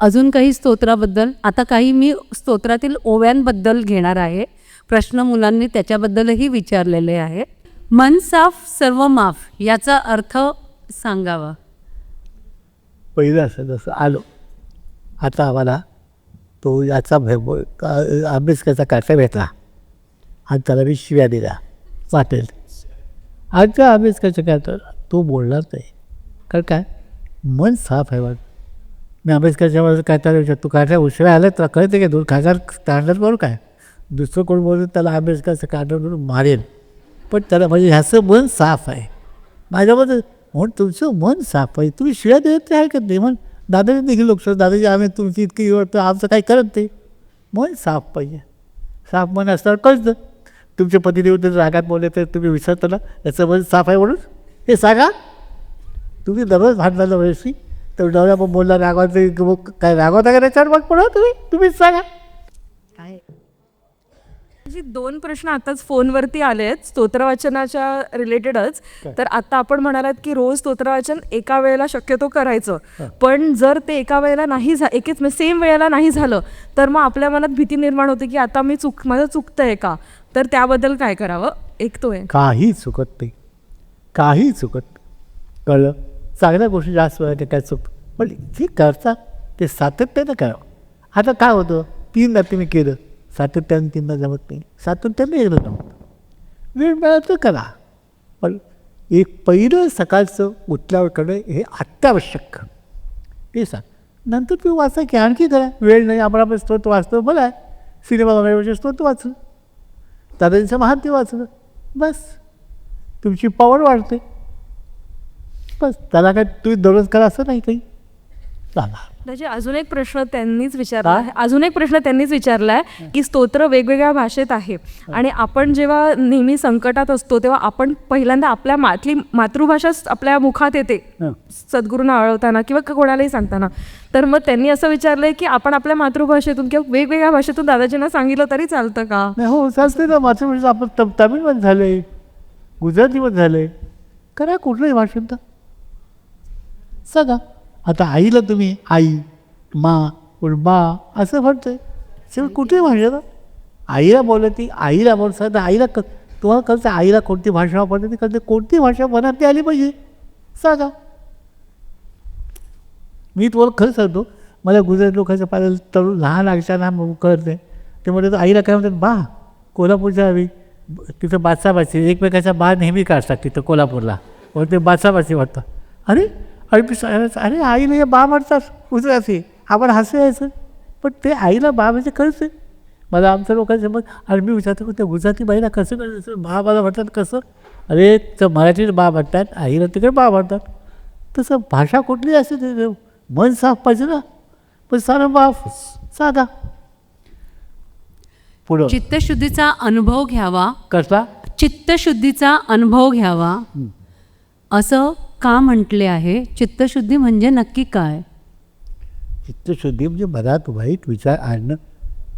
अजून काही स्तोत्राबद्दल? आता काही मी स्तोत्रातील ओव्यांबद्दल घेणार आहे. प्रश्न मुलांनी त्याच्याबद्दलही विचारलेले आहे. मन साफ सर्व माफ याचा अर्थ सांगावा. पहिलं असं जसं आलो. आता आम्हाला तो याचा भे ब- का- अभ्यासकाचा काटा भेटला? आणि त्याला मी शिव्या दिला वाटेल. आजच्या अभ्यासकाच्या काटा? तो बोलणार नाही. कारण काय? मन साफ आहे वाटतं. मी अभ्यासकाच्या वेळेस काय त्याला शकतो? काय उशिरा आला तर कळते की दोन खासदार स्टँडर्ड बरोबर काय? दुसरं कोण बोलून त्याला आंबेडकरचं काटा म्हणून मारेल. पण त्याला म्हणजे ह्याचं मन साफ आहे. माझ्याबद्दल म्हणून तुमचं मन साफ आहे. तुम्ही शिळ्या देत नाही हरकत नाही. म्हण दादाजी देखील लोक दादाजी आम्ही तुमची इतकी ओळखतो आमचं काही करत नाही. मन साफ पाहिजे. साफ मन असल्यावर कळतं. तुमचे पतीदेव जर रागात बोलले तर तुम्ही विसरताना याचं मन साफ आहे म्हणून? हे सांगा. तुम्ही दररोज भांडणाला वर्षी तर नवऱ्या पण बोलला रागवायचं मग काय रागवता का त्याच्यावर मग पडा तुम्ही? तुम्हीच सांगा. जी दोन प्रश्न आताच फोनवरती आले आहेत स्तोत्रवाचनाच्या रिलेटेडच तर आता आपण म्हणालात की रोज स्तोत्रवाचन एका वेळेला शक्यतो करायचं. पण जर ते एका वेळेला नाही झा एकेच सेम वेळेला नाही झालं तर मग आपल्या मनात भीती निर्माण होते की आता मी चुक माझं चुकतंय का? तर त्याबद्दल काय करावं? एक तो आहे. काही चुकत नाही. काही चुकत. कळलं? चांगल्या गोष्टी जास्त वेळ काय चुक. पण जे करता ते सातत्यानं करावं. आता काय होतं? तीनदा तुम्ही केलं सातत्यानं तीनदा जमत नाही. सातत्यानं एकदा जमत वेळ मिळाला तर करा. पण एक पहिलं सकाळचं उठल्यावर करणं हे अत्यावश्यक. ते सांग. नंतर तुम्ही वाचा की आणखी करा. वेळ नाही आपण आपण स्तोत्र वाचतो मला सिनेमा बघण्यापेक्षा स्तोत्र वाचलं. दादाजीचं महात्म्य वाचलं. बस. तुमची पॉवर वाढते. बस त्याला काय तुम्ही दररोज करा असं नाही काही? सांगा म्हणजे अजून एक प्रश्न त्यांनीच विचारला आहे. अजून एक प्रश्न त्यांनीच विचारलाय की स्तोत्र वेगवेगळ्या भाषेत आहे. आणि आपण जेव्हा नेहमी संकटात असतो तेव्हा आपण पहिल्यांदा आपल्या मातली मातृभाषाच आपल्या मुखात येते. सद्गुरूंना आळवताना किंवा कोणालाही सांगताना. तर मग त्यांनी असं विचारलंय की आपण आपल्या मातृभाषेतून किंवा वेगवेगळ्या भाषेतून दादाजींना सांगितलं तरी चालतं का? नाही हो चालते ना. मातृभाषा आपण तम तामिळमध्ये झालं आहे गुजरातीमध्ये झालं आहे करा कुठल्याही भाषेत सांगा आता आईला तुम्ही आई मा कोण बा असं म्हणतंय. सगळं कुठे भाषा आईला बोलत ती आईला बोलत तर आईला क तुम्हाला कळतं आईला कोणती भाषा वापरते ती कळते कोणती भाषा मनात ती आली पाहिजे. सांगा मी तुम्हाला खरं सांगतो मला गुजरात लोकांच्या पाहिलं तरुण लहान असताना कळते. ते म्हणतात आईला काय म्हणतात? बा कोल्हापूरच्या हवी तिथं बाचाबाची एकमेकाच्या बा नेहमी काढतात तिथं कोल्हापूरला. म्हणून ते बाचाबाची वाटतं अरे सांगायचं, अरे आईला हे बा म्हणतात गुजराती आपण हसू यायचं. पण ते आईला बा म्हणजे आहे. मला आमच्या लोकांचं मग अरे मी विचारतो त्या गुजराती बाईला कसं करायचं? बा मला म्हणतात कसं? अरे तर मराठीत बा म्हणतात आईला तिकडे बा म्हणतात. तसं भाषा कुठली असते ते? मन साफ पाहिजे ना. पण सारं बाफ साधा. पुढं. चित्तशुद्धीचा अनुभव घ्यावा. कसला? चित्तशुद्धीचा अनुभव घ्यावा. असं का म्हटले आहे? चित्तशुद्धी म्हणजे नक्की काय? चित्तशुद्धी म्हणजे मनात वाईट विचार आणणं.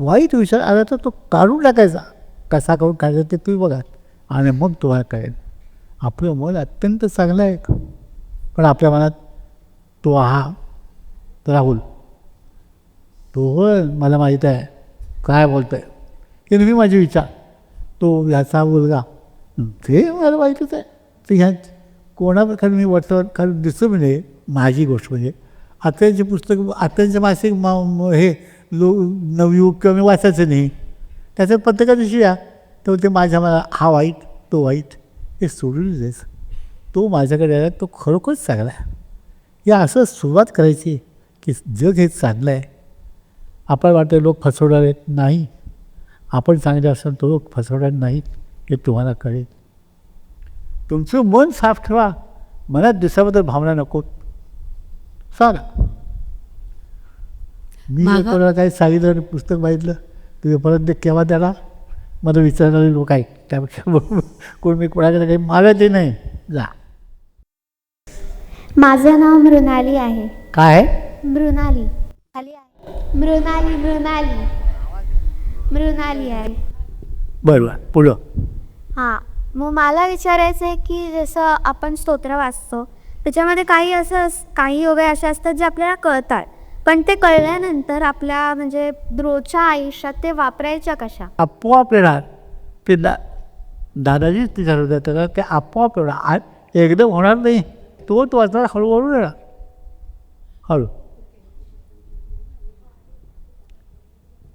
वाईट विचार आला तर तो काढून टाकायचा. कसा काढून काढायचा ते तुम्ही बघा. आणि मग तुम्हाला कळेल. आपलं मन अत्यंत चांगलं आहे. पण आपल्या मनात तो हा राहुल. तो मला माहीत आहे. काय बोलत आहे हे तुम्ही माझे विचार. तो ह्याचा मुलगा. ते मला माहीतच आहे. ते ह्या कोणाप्रकारे मी वाटतं कारण दिसतं म्हणजे माझी गोष्ट म्हणजे आत्यांचे पुस्तक आत्ताचे मासिक मा हे लो नवयुग किंवा मी वाचायचं नाही. त्याच्यात प्रत्येका दिवशी या. तर ते माझ्या मला हा वाईट तो वाईट हे सोडून द्यायचं तो माझ्याकडे आला तो खरोखरच चांगला आहे. या असं सुरुवात करायची की जग हे चांगलं आहे. आपण वाटतं लोक फसवणार आहेत. नाही. आपण चांगले असाल तो लोक फसवणार नाहीत हे तुम्हाला कळेल. तुमचं मन साफ ठेवा. मनात दिसाबद्दल भावना नको. सांगा मी कोणाला काही सांगितलं आणि पुस्तक मागितलं तुम्ही परत ते केव्हा द्याला मला विचारणारे लोक आहेत. त्यापेक्षा कोण मी कोणाकडे काही मागत नाही. जा. माझं नाव मृणाली आहे. काय? मृणाली. खाली आहे. मृणाली मृणाली. मृणाली आहे. बरोबर पुढं. हां. मग मला विचारायचं आहे की जसं आपण स्तोत्र वाचतो त्याच्यामध्ये काही असं अस- काही योगा असे असतात जे आपल्याला कळतात. पण ते कळल्यानंतर आपल्या म्हणजे रोजच्या आयुष्यात ते वापरायच्या कशा? आपोआप येणार. ते दा दादाजीच ते ठरवतात त्याला ते आपोआप येणार. आज एकदम होणार नाही. तो तो वाचणार हळूहळू येणार. हळू.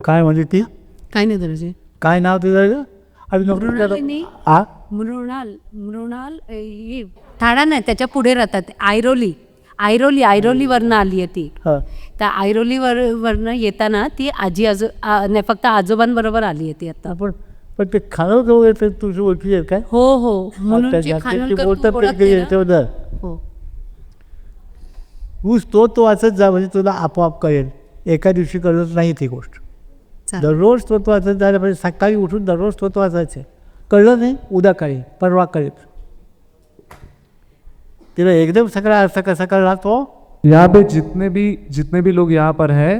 काय म्हणजे ती? काय नाही दर्जे काय नाव तिचं? आणि मृणालिनी. नोकरी आ? मृणाल मृणाल ही ठाणा नाही त्याच्या पुढे राहतात. आयरोली आयरोली आयरोलीवरनं आली आहे ती. त्या आयरोलीवर वरनं येताना ती आजी आजो आ, नाही फक्त आजोबांबरोबर आली आहे ती आता. आपण पण ते खाणं येतं तुझी ओळखी आहेत काय? हो हो. म्हणून खानोलकर तू ओळखते ना? याच्याबद्दल. हो. ऊस तो तो वाचत जा म्हणजे तुला आपोआप कळेल. एका दिवशी कळत नाही ती गोष्ट. चालेल. दररोज तो तो वाचत जायला पाहिजे सकाळी उठून दररोज तो तो वाचायचं. कळलं नाही उद्या कळेल परवा कळेल तिला एकदम सगळा अर्थ कसा कळला तो यहाँ पे जितने भी जितने भी लोग यहाँ पर हैं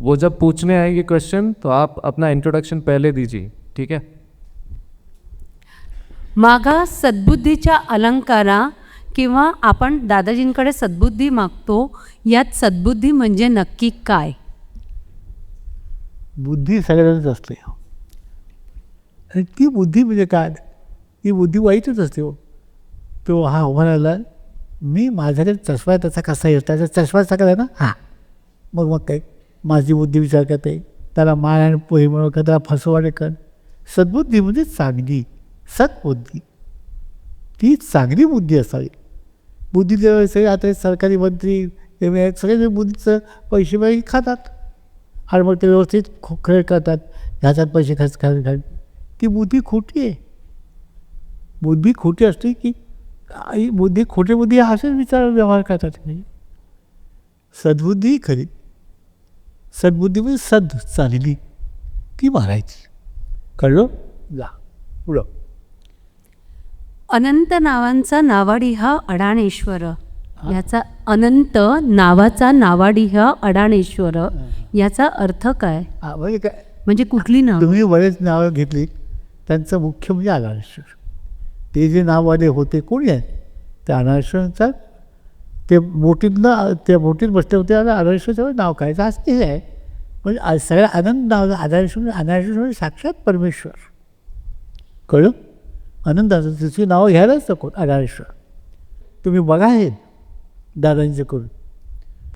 वो जब पूछने आएंगे क्वेश्चन तो आप अपना इंट्रोडक्शन पहले दीजिए ठीक है? मागा सद्बुद्धीच्या अलंकारा किंवा आपण दादाजींकडे सद्बुद्धी मागतो यात सद्बुद्धी म्हणजे नक्की काय? बुद्धी सगळ्यांनाच असते. आणि ती बुद्धी म्हणजे काय? ती बुद्धी वाईटच असते हो. तो हा म्हणाला मी माझ्याकडे चष्मा आहे त्याचा कसा येतो त्याचा चष्मा सगळा आहे ना हां. मग मग काय? माझी बुद्धी विचार करते. त्याला मान आणि पोही म्हणून का त्याला फसवाडे कर. सद्बुद्धी म्हणजे चांगली सद्बुद्धी ती चांगली बुद्धी असावी. बुद्धी सगळे आता सरकारी मंत्री सगळे बुद्धीचं पैसे पैसे खातात. आणि मग ते व्यवस्थित खो खेळ करतात. ह्याच्यात पैसे खर्च खर्च खर्च ती बुद्धी खोटी आहे. बुद्धी खोटी असते की आई बुद्धी खोटी बुद्धी असेच विचार व्यवहार करतात. नाही सद्बुद्धी खरी. सद्बुद्धी म्हणजे सद चालली ती मारायची. कळलं? जा पुढं. अनंत नावांचा नावाडी हा. अडाणेश्वर याचा अनंत नावाचा नावाडी हा. अडाणेश्वर याचा अर्थ काय? म्हणजे काय? म्हणजे कुठली नाव? तुम्ही बरेच नावं घेतली. त्यांचं मुख्य म्हणजे अनारेश्वर ते जे नाववाले होते कोणी आहेत? त्या अनारश्वरचा ते बोटीतनं त्या बोटीत बसले होते आणि अनारेश्वरचं नाव काय? असं ते आहे. म्हणजे सगळ्या आनंद नाव अनारेश्वर म्हणजे अनारेश्वर म्हणजे साक्षात परमेश्वर. कळलं? आनंदाचं तिची नावं घ्यायलाच नको अनारेश्वर. तुम्ही बघा हे दादांचं करून.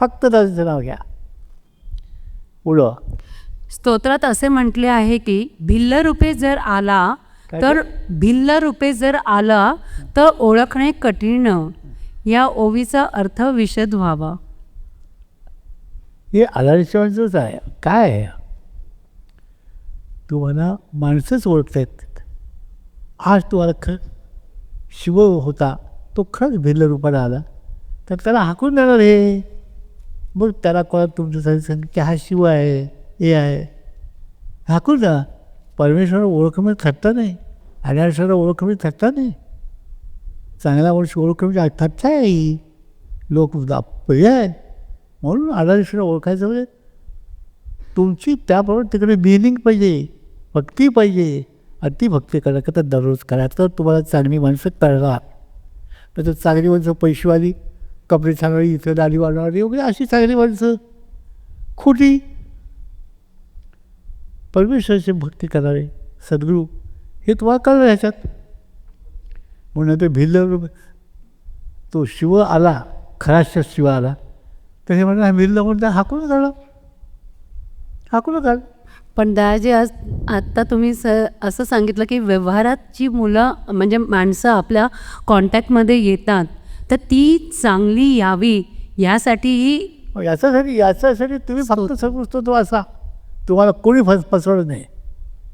फक्त दादांचं नाव घ्या. पुढं. स्तोत्रात असे म्हटले आहे की भिल्ल रूपे जर आला तर भिल्ल रूपे जर आला तर ओळखणे कठीण. या ओवीचा अर्थ विशद व्हावा. हे आधारेश्वरांचंच आहे. काय आहे? तुम्हाला माणसंच ओळखता येत आज तुम्हाला ख शिव होता तो खरंच भिल्ल रूपाला आला. तर त्याला हाकून देणार हे. मग त्याला कोणा तुमच्यासाठी सांग की हा शिव आहे? हे आहे. हाकू द्या परमेश्वर ओळख म्हणजे थट्टा नाही. आधारेश्वर ओळखमी म्हणजे नाही. चांगला वर्ष ओळखमी म्हणजे थट्टा आहे. लोक पर्याय म्हणून आधारेश्वर ओळखायचं म्हणजे तुमची त्याबरोबर तिकडे मिनिंग पाहिजे भक्ती पाहिजे. अतिभक्ती ती करा का तर दररोज करा. तर तुम्हाला चांगली माणसं कळणार. नाही तर चांगली माणसं पैशेवाली कपडे चांगली इथं दाढी वाढवणारी वगैरे अशी चांगली माणसं. खोटी परमेश्वराची भक्ती करणारे सद्गुरू हे तुम्हाला कळलं ह्याच्यात? म्हणून ते भिल्ल तो शिव आला खराच शिव आला. तर हे म्हणून भिल्ल म्हणून त्या हाकून काढलं हाकून काढ. पण दादाजी आज आत्ता तुम्ही स असं सांगितलं की व्यवहारात जी मुलं म्हणजे माणसं आपल्या कॉन्टॅक्टमध्ये येतात तर ती चांगली यावी यासाठीही याच्यासाठी याच्यासाठी तुम्ही फक्त समजतो तो असा. तुम्हाला कोणी फस फसवलं नाही.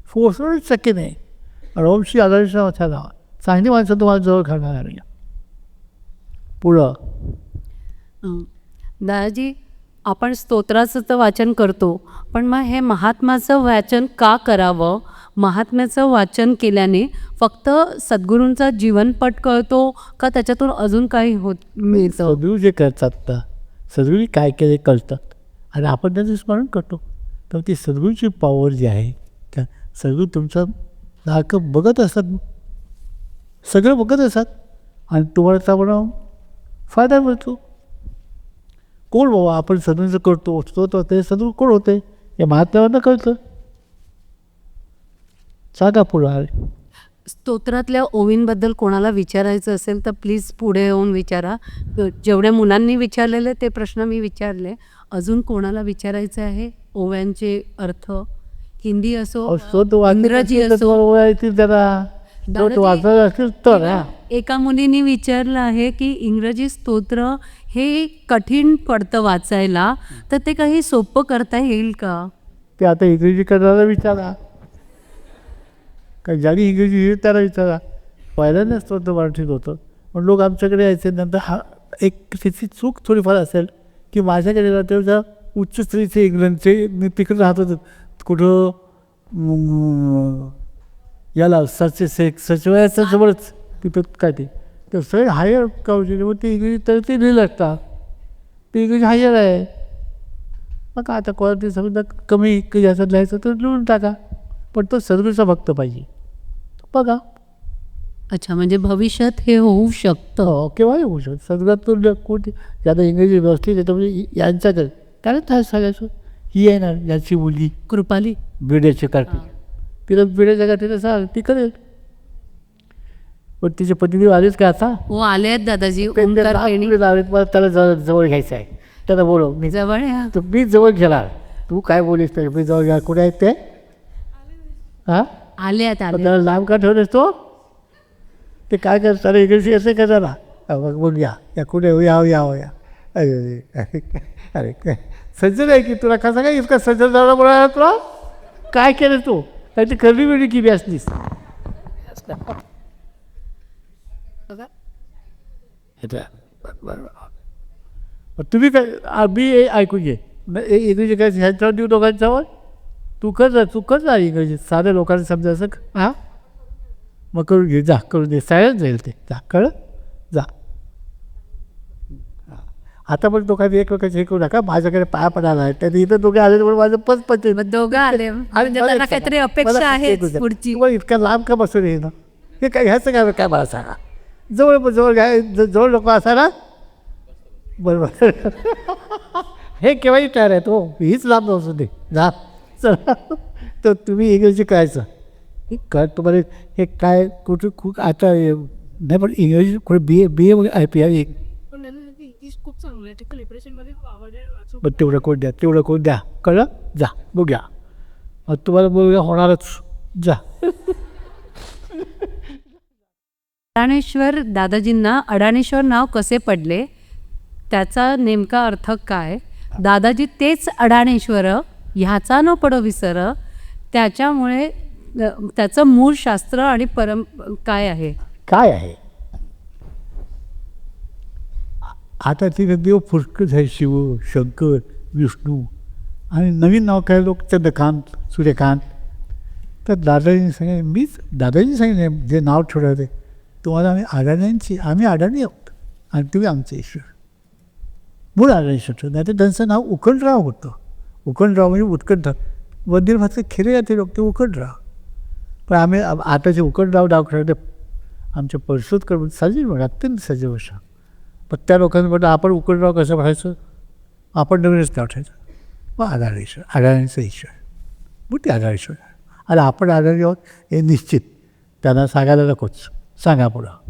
फसवणंच शक्य नाही. ओमशी आदर्श नाव चांगली माणसं तुम्हाला जवळ खाणार नाही पुढं. दादाजी आपण स्तोत्राचं तर वाचन करतो पण मग हे महात्माचं वाचन का करावं? महात्म्याचं वाचन केल्याने फक्त सद्गुरूंचा जीवनपट कळतो का त्याच्यातून अजून काही होत मिळतं? सद्गुरू जे करतात सद्गुरू काय केले कळतात. आणि आपण त्याचं स्मरण करतो. तर ती सद्गुरूची पॉवर जी आहे त्या सद्गुरू तुमचं नारकं बघत असतात. सगळं बघत असतात. आणि तुम्हाला त्यामुळं फायदा मिळतो. कोण बाबा आपण सदूंचं करतो स्तोत्र ते सदन कोण होते? हे महात्म्यांना कळतं. सांगा पुढं स्तोत्रातल्या ओवींबद्दल कोणाला विचारायचं असेल तर प्लीज पुढे येऊन विचारा. जेवढ्या मुलांनी विचारलेले ते प्रश्न मी विचारले. अजून कोणाला विचारायचं आहे? ओव्यांचे अर्थ हिंदी असो स्तोत्र वाचत इंग्रजी असो. वाचत तर एका मुलीने विचारलं आहे की इंग्रजी स्तोत्र हे कठीण पडतं वाचायला तर ते काही सोपं करता येईल का? ते आता इंग्रजी करणारा विचारा. कारण ज्याने इंग्रजी त्याला विचारा. पहिल्यांदाच स्तोत्र मराठीत होतं. पण लोक आमच्याकडे यायचे नंतर हा एक त्याची चूक थोडीफार असेल की माझ्याकडे ना तेव्हा उच्च स्त्रीचे इंग्लंडचे तिकडे राहत होतो. कुठं? याला सचे से सचिवालयाच्या जवळच. तिथं काय ते? तर सगळे हायर काउन्सिल मग ते इंग्रजी तर ते लिहिलं असतात ते इंग्रजी हायर आहे. मग आता कोणती समजा कमी की जास्त लिहायचं तर लिहून टाका. पण तो सदगुरूचा भक्त पाहिजे. बघा. अच्छा म्हणजे भविष्यात हे होऊ शकतं. हो केव्हाही होऊ शकतो. सदगुरात तो कोणती? ज्यादा इंग्रजी व्यवस्थित आहे तर म्हणजे यांच्याकडे. त्याला काय सांगायचं ही आहे ना याची मुलगी कृपाली. बिड्याची करते तिला बिड्याच्या तिला सांग ती करेल. पण तिचे पतिदेव आलेच का आता? हो आले आहेत दादाजी पेणी लावलेत, मला त्याला जवळ जवळ घ्यायचं आहे. त्याला बोलव मी जवळ या. तर मी जवळ गेला तू काय बोलीस तर मी जवळ गेला कुठे आहेत ते? हां? आले आहेत पण आले त्याला लांब का ठेवलेस तो? ते काय करत त्याला इंग्रजी असे का जरा मग मग या या कुठे? हो, या हो, या हो, या. अरे अरे अरे काय सज्जन आहे की तुला कसा काय इतका सज्जन झाला बोलायला तुला? काय केलं तू? त्याची खरी वेळी केली असलीस? तुम्ही काय मी ऐकून घे. इंग्रजी काय? ह्यांच्यावर देऊ दोघांच्यावर? तू कर जा तू कर जा इंग्रजी. साध्या लोकांना समजायचं हां? मग करून घे जा करून दे सायन्स जाईल ते. जा कळ जा हा. आता पण दोघांनी एकमेकांचे हे करू नका. माझ्याकडे पाया पडायला आहे त्याने इथं दोघे आले तर माझं पच पच दोघं आले. म्हणजे त्यांना काहीतरी अपेक्षा आहे पुढची. इतका लांब का बसून ये ना? हे काय घ्यायचं काय काय मला सांगा? जवळ जवळ घ्या जवळ नको असा ना? बरोबर. हे केव्हाही तयार आहे तो हीच लांब नसू दे. जा. चला. तर तुम्ही इंग्रजी कळायचं कळ तुम्हाला हे काय कुठे खूप आता हे- नाही पण इंग्रजी कुठे B A B A I P I खूप चांगलं आहे. ते कलिब्रेशनमध्ये तेवढं कोण द्या तेवढं कोण द्या. कळलं? जा बघूया. मग तुम्हाला मुलगा होणारच. जा. अडाणेश्वर दादाजींना अडाणेश्वर नाव कसे पडले? त्याचा नेमका अर्थ काय? दादाजी तेच अडाणेश्वर ह्याचा न पडो विसर. त्याच्यामुळे त्याचं मूळ शास्त्र आणि परम काय आहे? काय आहे? आता तिथे देव पुष्कळ आहे शिव शंकर विष्णू आणि नवीन नाव काय लोक? चंद्रकांत सूर्यकांत. तर दादाजींनी सांगितलं मीच दादाजींनी सांगितलं जे नाव ठेवलं ते तुम्हाला आम्ही अडाण्यांची आम्ही अडाणी आहोत आणि तुम्ही आमचे ईश्वर. मूळ अडाणेश्वर नाही तर त्यांचं नाव उकंडराव होतं. उकंडराव म्हणजे उत्कंठ. मंदिर भाषेत खिरे जाते लोक ते उकंडराव पण आम्ही आताचे उकंडराव डाव ठेवलं आमच्या परशोत्कर करून सजीव अत्यंत सजीव अशा पण त्या लोकांनी म्हटलं आपण उकळराव कसं व्हायचं आपण नवीनच नाव ठेवायचं. मग आधारेश्वर आधारांचा ईश्वर. मग ते आधारेश्वर आणि आपण आधारी आहोत हे निश्चित. त्यांना सांगायला नकोच. सांगा पुढं.